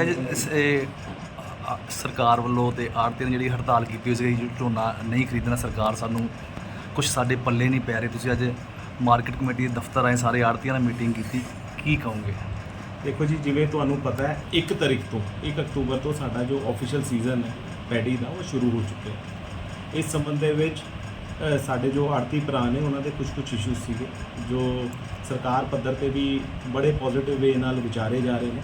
ਅੱਜ ਇਸ, ਇਹ, ਅ, ਸਰਕਾਰ ਵੱਲੋਂ ਤੇ ਆੜਤੀਆਂ ਨੇ ਜਿਹੜੀ ਹੜਤਾਲ ਕੀਤੀ ਹੋਈ ਸੀ ਝੋਨਾ ਨਹੀਂ ਖਰੀਦਣਾ ਸਰਕਾਰ ਸਾਨੂੰ ਕੁਝ ਸਾਡੇ ਪੱਲੇ ਨਹੀਂ ਪੈ ਰਹੇ। ਤੁਸੀਂ ਅੱਜ ਮਾਰਕੀਟ ਕਮੇਟੀ ਦੇ ਦਫ਼ਤਰ ਆਏ ਸਾਰੇ ਆੜਤੀਆਂ ਨਾਲ ਮੀਟਿੰਗ ਕੀਤੀ ਕੀ ਕਹੋਗੇ? ਦੇਖੋ ਜੀ ਜਿਵੇਂ ਤੁਹਾਨੂੰ ਪਤਾ ਹੈ 1 ਤਰੀਕ ਤੋਂ 1 ਅਕਤੂਬਰ ਤੋਂ ਸਾਡਾ ਜੋ ਆਫੀਸ਼ੀਅਲ ਸੀਜ਼ਨ ਹੈ ਪੈਡੀ ਦਾ ਉਹ ਸ਼ੁਰੂ ਹੋ ਚੁੱਕਿਆ ਹੈ। ਇਸ ਸੰਬੰਧ ਦੇ ਵਿੱਚ ਅ, ਸਾਡੇ ਜੋ ਆੜਤੀ ਭਰਾ ਨੇ ਉਹਨਾਂ ਦੇ ਕੁਝ ਕੁਝ ਇਸ਼ੂਜ਼ ਸੀਗੇ ਜੋ ਸਰਕਾਰ ਪੱਧਰ ਤੇ ਵੀ ਬੜੇ ਪੋਜ਼ਿਟਿਵ ਵੇ ਨਾਲ ਵਿਚਾਰੇ ਜਾ ਰਹੇ ਨੇ।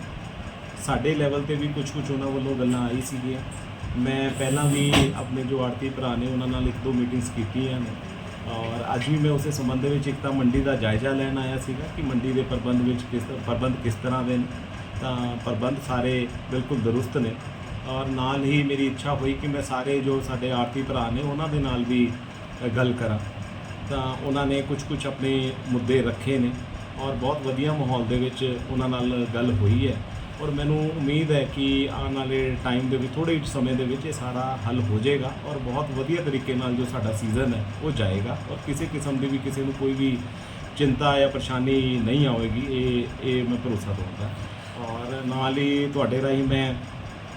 ਸਾਡੇ ਲੈਵਲ ਤੇ ਵੀ ਕੁਝ ਕੁਝ ਉਹਨਾਂ ਵੱਲੋਂ ਗੱਲਾਂ ਆਈ ਸੀਗੀਆਂ। ਮੈਂ ਪਹਿਲਾਂ ਵੀ ਆਪਣੇ ਜੋ ਆੜਤੀ ਭਰਾ ਨੇ, ਉਹਨਾਂ ਨਾਲ ਇੱਕ ਦੋ ਮੀਟਿੰਗਸ ਕੀਤੀਆਂ ਨੇ। ਔਰ ਅੱਜ ਵੀ ਮੈਂ ਉਸੇ ਸੰਬੰਧ ਵਿੱਚ ਇੱਕ ਤਾਂ ਮੰਡੀ ਦਾ ਜਾਇਜ਼ਾ ਲੈਣ ਆਇਆ ਸੀਗਾ ਕਿ ਮੰਡੀ ਦੇ ਪ੍ਰਬੰਧ ਵਿੱਚ ਕਿਸ ਪ੍ਰਬੰਧ ਕਿਸ ਤਰ੍ਹਾਂ ਦੇ ਨੇ। ਤਾਂ ਪ੍ਰਬੰਧ ਸਾਰੇ ਬਿਲਕੁਲ ਦਰੁਸਤ ਨੇ। ਔਰ ਨਾਲ ਹੀ ਮੇਰੀ ਇੱਛਾ ਹੋਈ ਕਿ ਮੈਂ ਸਾਰੇ ਜੋ ਸਾਡੇ ਆੜਤੀ ਭਰਾ ਨੇ, ਉਹਨਾਂ ਦੇ ਨਾਲ ਵੀ ਗੱਲ ਕਰਾਂ। ਤਾਂ ਉਹਨਾਂ ਨੇ ਕੁਝ ਕੁਝ ਆਪਣੇ ਮੁੱਦੇ ਰੱਖੇ ਨੇ। ਔਰ ਬਹੁਤ ਵਧੀਆ ਮਾਹੌਲ ਦੇ ਵਿੱਚ ਉਹਨਾਂ ਨਾਲ ਗੱਲ ਹੋਈ ਹੈ। ਔਰ ਮੈਨੂੰ ਉਮੀਦ ਹੈ ਕਿ ਆਉਣ ਵਾਲੇ ਟਾਈਮ ਦੇ ਵਿੱਚ ਥੋੜੇ ਸਮੇਂ ਦੇ ਵਿੱਚ ਇਹ ਸਾਰਾ ਹੱਲ ਹੋ ਜਾਏਗਾ ਔਰ ਬਹੁਤ ਵਧੀਆ ਤਰੀਕੇ ਨਾਲ ਜੋ ਸਾਡਾ ਸੀਜ਼ਨ ਹੈ, ਉਹ ਜਾਏਗਾ ਔਰ ਕਿਸੇ ਕਿਸਮ ਦੀ ਵੀ ਕਿਸੇ ਨੂੰ ਕੋਈ ਵੀ ਚਿੰਤਾ ਜਾਂ ਪਰੇਸ਼ਾਨੀ ਨਹੀਂ ਆਵੇਗੀ, ਇਹ ਇਹ ਮੈਂ ਭਰੋਸਾ ਦਊਂਗਾ ਔਰ ਨਾਲ ਹੀ ਤੁਹਾਡੇ ਰਾਹੀਂ ਮੈਂ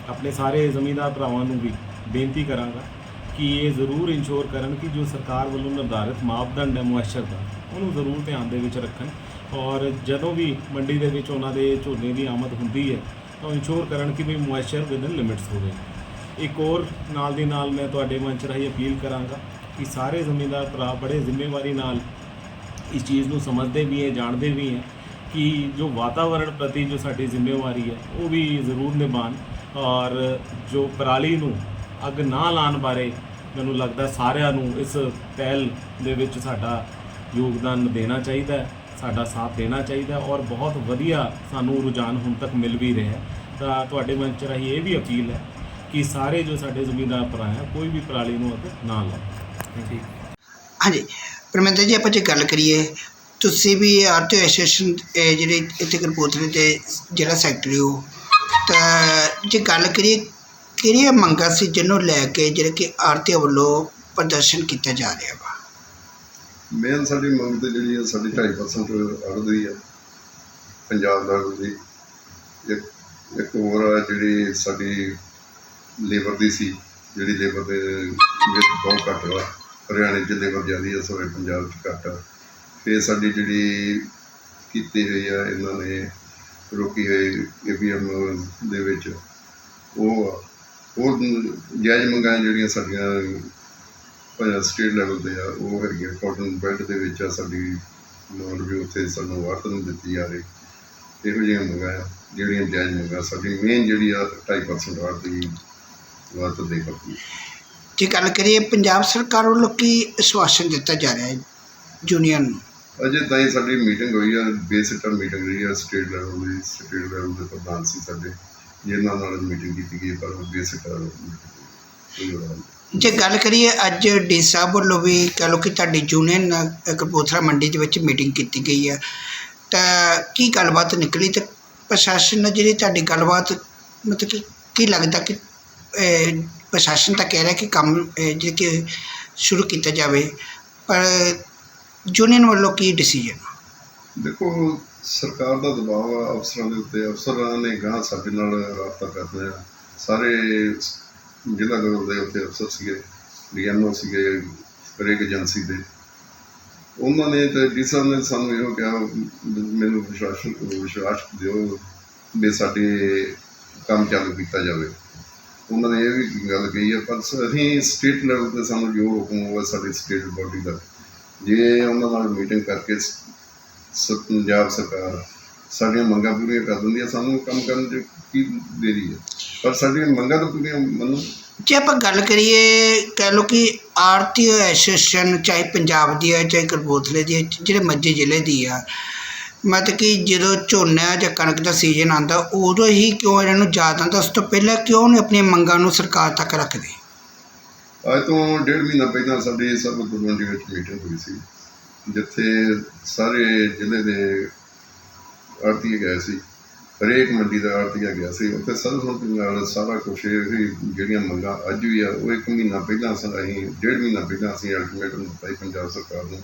ਆਪਣੇ ਸਾਰੇ ਜ਼ਮੀਂਦਾਰ ਭਰਾਵਾਂ ਨੂੰ ਵੀ ਬੇਨਤੀ ਕਰਾਂਗਾ ਕਿ ਇਹ ਜ਼ਰੂਰ ਇੰਸ਼ੋਰ ਕਰਨ ਕਿ ਜੋ ਸਰਕਾਰ ਵੱਲੋਂ ਨਿਰਧਾਰਿਤ ਮਾਪਦੰਡ ਹੈ ਮੁਆਸ਼ਰ ਦਾ, ਉਹਨੂੰ ਜ਼ਰੂਰ ਧਿਆਨ ਦੇ ਵਿੱਚ ਰੱਖਣ ਔਰ ਜਦੋਂ ਵੀ ਮੰਡੀ ਦੇ ਵਿੱਚ ਉਹਨਾਂ ਦੇ ਝੋਨੇ ਦੀ ਆਮਦ ਹੁੰਦੀ ਹੈ, ਤਾਂ ਇੰਸ਼ੋਰ ਕਰਨ ਕਿ ਵੀ ਮੁਆਸ਼ਰ ਵਿਦਨ ਲਿਮਿਟਸ ਹੋਵੇ। ਇੱਕ ਹੋਰ ਨਾਲ ਦੀ ਨਾਲ ਮੈਂ ਤੁਹਾਡੇ ਮੰਚ ਰਾਹੀਂ ਅਪੀਲ ਕਰਾਂਗਾ ਕਿ ਸਾਰੇ ਜ਼ਮੀਂਦਾਰ ਭਰਾ ਬੜੇ ਜ਼ਿੰਮੇਵਾਰੀ ਨਾਲ ਇਸ ਚੀਜ਼ ਨੂੰ ਸਮਝਦੇ ਵੀ ਹੈ, ਜਾਣਦੇ ਵੀ ਹੈ ਕਿ ਜੋ ਵਾਤਾਵਰਣ ਪ੍ਰਤੀ ਜੋ ਸਾਡੀ ਜ਼ਿੰਮੇਵਾਰੀ ਹੈ, ਉਹ ਵੀ ਜ਼ਰੂਰ ਨਿਭਾਉਣ ਔਰ ਜੋ ਪਰਾਲੀ ਨੂੰ ਅੱਗ ਨਾ ਲਾਉਣ ਬਾਰੇ ਮੈਨੂੰ ਲੱਗਦਾ ਸਾਰਿਆਂ ਨੂੰ ਇਸ ਪਹਿਲ ਦੇ ਵਿੱਚ ਸਾਡਾ ਯੋਗਦਾਨ ਦੇਣਾ ਚਾਹੀਦਾ ਹੈ। ਸਾਡਾ ਸਾਥ ਦੇਣਾ ਚਾਹੀਦਾ ਔਰ ਬਹੁਤ ਵਧੀਆ ਸਾਨੂੰ ਰੁਝਾਨ ਹੁਣ ਤੱਕ ਮਿਲ ਵੀ ਰਿਹਾ ਹੈ। ਤਾਂ ਤੁਹਾਡੇ ਮੰਚ ਰਾਹੀਂ ਇਹ ਵੀ ਅਪੀਲ ਹੈ ਕਿ ਸਾਰੇ ਜੋ ਸਾਡੇ ਜ਼ਮੀਂਦਾਰ ਭਰਾ ਹੈ ਕੋਈ ਵੀ ਪਰਾਲੀ ਨੂੰ ਅੱਗ ਨਾ ਠੀਕ ਹਾਂਜੀ ਪਰਮਿੰਦਰ ਜੀ ਆਪਾਂ ਜੇ ਗੱਲ ਕਰੀਏ ਤੁਸੀਂ ਵੀ ਆਰਟੀ ਐਸੋਸੀਏਸ਼ਨ ਇਹ ਜਿਹੜੇ ਇੱਥੇ ਕਪੂਰਥਲੇ ਦੇ ਜਿਹੜਾ ਸੈਕਟਰੀ ਹੋ ਤਾਂ ਜੇ ਗੱਲ ਕਰੀਏ ਕਿਹੜੀਆਂ ਮੰਗਾਂ ਸੀ ਜਿਹਨੂੰ ਲੈ ਕੇ ਜਿਹੜੇ ਕਿ ਆਰਤੀ ਵੱਲੋਂ ਪ੍ਰਦਰਸ਼ਨ ਕੀਤਾ ਜਾ ਰਿਹਾ ਵਾ? ਮੇਨ ਸਾਡੀ ਮੰਗ ਤੇ ਜਿਹੜੀ ਹੈ ਸਾਡੀ 2.5% ਅੜਦੀ ਹੈ ਪੰਜਾਬ ਦਾ ਦੀ ਇੱਕ ਇੱਕ ਹੋਰ ਆ ਜਿਹੜੀ ਸਾਡੀ ਲੇਬਰ ਦੀ ਸੀ, ਜਿਹੜੀ ਲੇਬਰ ਦੇ ਵਿੱਚ ਬਹੁਤ ਘੱਟ ਵਾ। ਹਰਿਆਣੇ 'ਚ ਲੇਬਰ ਜ਼ਿਆਦੀ ਹੈ ਸਾਰੇ ਪੰਜਾਬ 'ਚ ਘੱਟ ਆ। ਫਿਰ ਸਾਡੀ ਜਿਹੜੀ ਕੀਤੀ ਹੋਈ ਆ, ਇਹਨਾਂ ਨੇ ਰੋਕੀ ਹੋਈ ਏਪੀਐਮ ਦੇ ਵਿੱਚ। ਉਹ ਆ। ਉਹ ਜਾਇਜ਼ ਮੰਗਾਂ ਜਿਹੜੀਆਂ ਸਾਡੀਆਂ ਭਾਵੇਂ ਸਟੇਟ ਲੈਵਲ ਤੇ ਆ ਉਹ ਹੈਗੀਆਂ ਕਾਟਨ ਬੈਲਟ ਦੇ ਵਿੱਚ ਆ ਸਾਡੀ ਲੋਨ ਵੀ ਉੱਥੇ ਸਾਨੂੰ ਵਾਰਤ ਨੂੰ ਦਿੱਤੀ ਜਾ ਰਹੀ। ਇਹੋ ਜਿਹੀਆਂ ਮੰਗਾਂ ਜਿਹੜੀਆਂ ਜਾਇਜ਼ ਮੰਗਾਂ ਸਾਡੀ ਮੇਨ ਜਿਹੜੀ ਆ 2.5% ਵਾਰਤ ਦੀ ਵਾਰਤ ਦੇ ਕਰਦੀ ਜੇ ਗੱਲ ਕਰੀਏ ਪੰਜਾਬ ਸਰਕਾਰ ਵੱਲੋਂ ਕੀ ਆਸ਼ਵਾਸਨ ਦਿੱਤਾ ਜਾ ਰਿਹਾ ਹੈ ਯੂਨੀਅਨ ਨੂੰ? ਅਜੇ ਤਾਈਂ ਸਾਡੀ ਮੀਟਿੰਗ ਹੋਈ ਆ ਬੇਸਿਕ ਮੀਟਿੰਗ ਰਹੀ ਆ ਸਟੇਟ ਲੈਵਲ ਦੀ ਸਟੇਟ ਲੈਵਲ ਦੇ ਪ੍ਰਧਾਨ ਸੀ ਸਾਡੇ। ਜਿਨ੍ਹਾਂ ਨਾਲ ਮੀਟਿੰਗ ਕੀਤੀ ਗਈ ਪਰ ਬੇਸਿਕ ਕੋਈ ਹੋਣਾ ਨਹੀਂ। ਜੇ ਗੱਲ ਕਰੀਏ ਅੱਜ ਡੀ ਸਾਹਿਬ ਵੱਲੋਂ ਵੀ ਕਹਿ ਲਓ ਕਿ ਤੁਹਾਡੀ ਯੂਨੀਅਨ ਨਾਲ ਕਪੂਰਥਲਾ ਮੰਡੀ ਦੇ ਵਿੱਚ ਮੀਟਿੰਗ ਕੀਤੀ ਗਈ ਹੈ ਤਾਂ ਕੀ ਗੱਲਬਾਤ ਨਿਕਲੀ ਤੇ ਪ੍ਰਸ਼ਾਸਨ ਨਾਲ ਜਿਹੜੀ ਤੁਹਾਡੀ ਗੱਲਬਾਤ, ਮਤਲਬ ਕਿ ਕੀ ਲੱਗਦਾ ਕਿ ਪ੍ਰਸ਼ਾਸਨ ਤਾਂ ਕਹਿ ਰਿਹਾ ਕਿ ਕੰਮ ਜੇ ਕਿ ਸ਼ੁਰੂ ਕੀਤਾ ਜਾਵੇ, ਪਰ ਯੂਨੀਅਨ ਵੱਲੋਂ ਕੀ ਡਿਸੀਜਨ ਦੇਖੋ, ਸਰਕਾਰ ਦਾ ਦਬਾਅ ਆ ਅਫਸਰਾਂ ਦੇ ਉੱਤੇ, ਅਫਸਰਾਂ ਨੇ ਗਾਂ ਸਾਡੇ ਨਾਲ ਰਾਬਤਾ ਕਰਦੇ ਆ ਸਾਰੇ ਜ਼ਿਲ੍ਹਾ ਲੈਵਲ ਦੇ ਉੱਤੇ ਅਫਸਰ ਸੀਗੇ ਡੀਐਮਓ ਸੀਗੇ, ਹਰੇਕ ਏਜੰਸੀ ਦੇ। ਉਹਨਾਂ ਨੇ ਤੇ ਡੀ ਸਾਹਿਬ ਨੇ ਸਾਨੂੰ ਇਹੋ ਕਿਹਾ, ਮੈਨੂੰ ਵਿਸ਼ਵਾਸ ਵਿਸ਼ਵਾਸ ਦਿਓ ਵੀ ਸਾਡੇ ਕੰਮ ਚਾਲੂ ਕੀਤਾ ਜਾਵੇ। ਉਹਨਾਂ ਨੇ ਇਹ ਵੀ ਗੱਲ ਕਹੀ ਹੈ, ਪਰ ਅਸੀਂ ਸਟੇਟ ਲੈਵਲ ਤੇ ਸਾਨੂੰ ਜੋ ਹੁਕਮ ਹੋਵੇ ਸਾਡੀ ਸਟੇਟ ਬੋਡੀ ਦਾ। ਜੇ ਉਹਨਾਂ ਨਾਲ ਮੀਟਿੰਗ ਕਰਕੇ ਪੰਜਾਬ ਸਰਕਾਰ ਸਾਡੀਆਂ ਮੰਗਾਂ ਪੂਰੀਆਂ ਕਰ ਦਿੰਦੀ ਹੈ, ਸਾਨੂੰ ਕੰਮ ਕਰਨ ਦੀ ਕੀ ਦੇਰੀ ਹੈ? ਪਰ ਸਾਡੀਆਂ ਮੰਗਾਂ ਤਾਂ ਪੂਰੀਆਂ ਮੰਨੋ ਜੇ ਆਪਾਂ ਗੱਲ ਕਰੀਏ ਕਹਿ ਲਓ ਕਿ ਆਰਤੀ ਐਸੋਸੀਏਸ਼ਨ ਚਾਹੇ ਪੰਜਾਬ ਦੀ ਹੈ ਚਾਹੇ ਕਪੂਰਥਲੇ ਦੀ ਹੈ ਜਿਹੜੇ ਮੱਝੇ ਜ਼ਿਲ੍ਹੇ ਦੀ ਆ ਮਤਲਬ ਕਿ ਜਦੋਂ ਝੋਨਾ ਜਾਂ ਕਣਕ ਦਾ ਸੀਜ਼ਨ ਆਉਂਦਾ ਉਦੋਂ ਹੀ ਕਿਉਂ ਇਹਨਾਂ ਨੂੰ ਯਾਦ ਆਉਂਦਾ ਉਸ ਤੋਂ ਪਹਿਲਾਂ ਕਿਉਂ ਨਹੀਂ ਆਪਣੀਆਂ ਮੰਗਾਂ ਨੂੰ ਸਰਕਾਰ ਤੱਕ ਰੱਖਦੇ? ਅੱਜ ਤੋਂ ਡੇਢ ਮਹੀਨਾ ਪਹਿਲਾਂ ਸਾਡੀ ਸਭ ਗੁਰਮੰਡੀ ਵਿੱਚ ਮੀਟਿੰਗ ਹੋਈ ਸੀ ਜਿੱਥੇ ਸਾਰੇ ਜ਼ਿਲ੍ਹੇ ਦੇ ਆਰਤੀਏ ਗਏ ਸੀ। ਹਰੇਕ ਮੰਡੀ ਦਾ ਆਰਤੀਆ ਗਿਆ ਸੀ। ਉੱਥੇ ਸਰਵਸੰਮਤੀ ਨਾਲ ਸਾਰਾ ਕੁਛ ਇਹ ਜਿਹੜੀਆਂ ਮੰਗਾਂ ਅੱਜ ਵੀ ਆ, ਉਹ ਇੱਕ ਮਹੀਨਾ ਪਹਿਲਾਂ ਅਸੀਂ ਡੇਢ ਮਹੀਨਾ ਪਹਿਲਾਂ ਅਸੀਂ ਅਲਟੀਮੇਟਮ ਦਿੱਤਾ ਸੀ ਪੰਜਾਬ ਸਰਕਾਰ ਨੂੰ।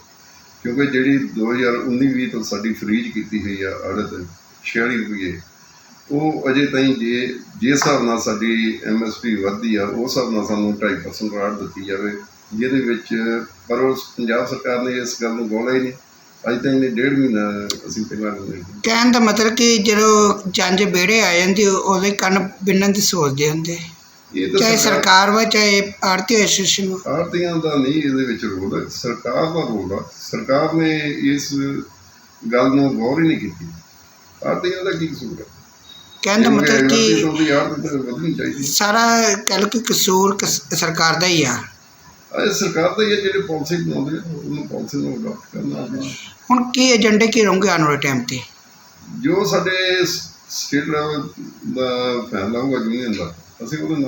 ਕਿਉਂਕਿ ਜਿਹੜੀ 2019-20 ਤੋਂ ਸਾਡੀ ਫਰੀਜ ਕੀਤੀ ਹੋਈ ਆ ਅੜਤ 46 ਰੁਪਏ ਉਹ ਅਜੇ ਤਾਈਂ ਜੇ ਜੇ ਹਿਸਾਬ ਨਾਲ ਸਾਡੀ ਐਮਐਸਪੀ ਵਧਦੀ ਆ ਉਸ ਹਿਸਾਬ ਨਾਲ ਸਾਨੂੰ 2.5% ਰਾਹਤ ਦਿੱਤੀ ਜਾਵੇ। ਜਿਹਦੇ ਵਿੱਚ, ਪਰ ਉਸ ਪੰਜਾਬ ਸਰਕਾਰ ਨੇ ਇਸ ਗੱਲ ਨੂੰ ਗੌਲਾ ਹੀ ਨਹੀਂ। ਅਜੇ ਤਾਈਂ ਨੇ ਡੇਢ ਮਹੀਨਾ ਅਸੀਂ ਪਹਿਲਾਂ ਨਹੀਂ ਕਹਿਣ ਦਾ ਮਤਲਬ ਕਿ ਜਦੋਂ ਜੰਜ ਬੇੜੇ ਆ ਜਾਂਦੀ ਉਹਦੇ ਕੰਨ ਬਿੰਨਣ ਦੀ ਸੋਚਦੇ ਹੁੰਦੇ। ਇਹ ਚਾਹੇ ਸਰਕਾਰ ਵਾ ਚਾਹੇ ਆਰਤੀ ਐਸੋਸੀਏਸ਼ਨ ਵਾ। ਆਰਤੀਆਂ ਦਾ ਨਹੀਂ ਇਹਦੇ ਵਿੱਚ ਰੋਲ ਸਰਕਾਰ ਦਾ ਰੋਲ ਆ। ਸਰਕਾਰ ਨੇ ਇਸ ਗੱਲ ਨੂੰ ਗੌਰ ਹੀ ਨਹੀਂ ਕੀਤੀ। ਆਰਤੀਆਂ ਦਾ ਕੀ ਕਸੂਰ ਹੈ ਕਹਿਣ ਦਾ ਮਤਲਬ ਕਿ ਸਾਰਾ ਕਹਿ ਲਓ ਕਿ ਕਸੂਰ ਕਸ- ਸਰਕਾਰ ਦਾ ਹੀ ਆ। ਇਹ ਸਰਕਾਰ ਦਾ ਹੀ ਹੈ ਜਿਹੜੇ ਪਾਲਿਸੀ ਬਣਾਉਂਦੇ ਆ ਉਹਨੂੰ ਪਾਲਿਸੀ ਨੂੰ ਅਡਾਪਟ ਕਰਨਾ ਹੁਣ ਕੀ ਏਜੰਡੇ ਕੀ ਰਹੋਗੇ ਆਉਣ ਵਾਲੇ ਟਾਈਮ ਤੇ? ਜੋ ਸਾਡੇ ਸਟੇਟ ਲੈਵਲ ਦਾ ਫੈਸਲਾ ਹੋਊਗਾ ਯੂਨੀਅਨ ਦਾ ਅਸੀਂ ਉਹਦੇ ਨਾਲ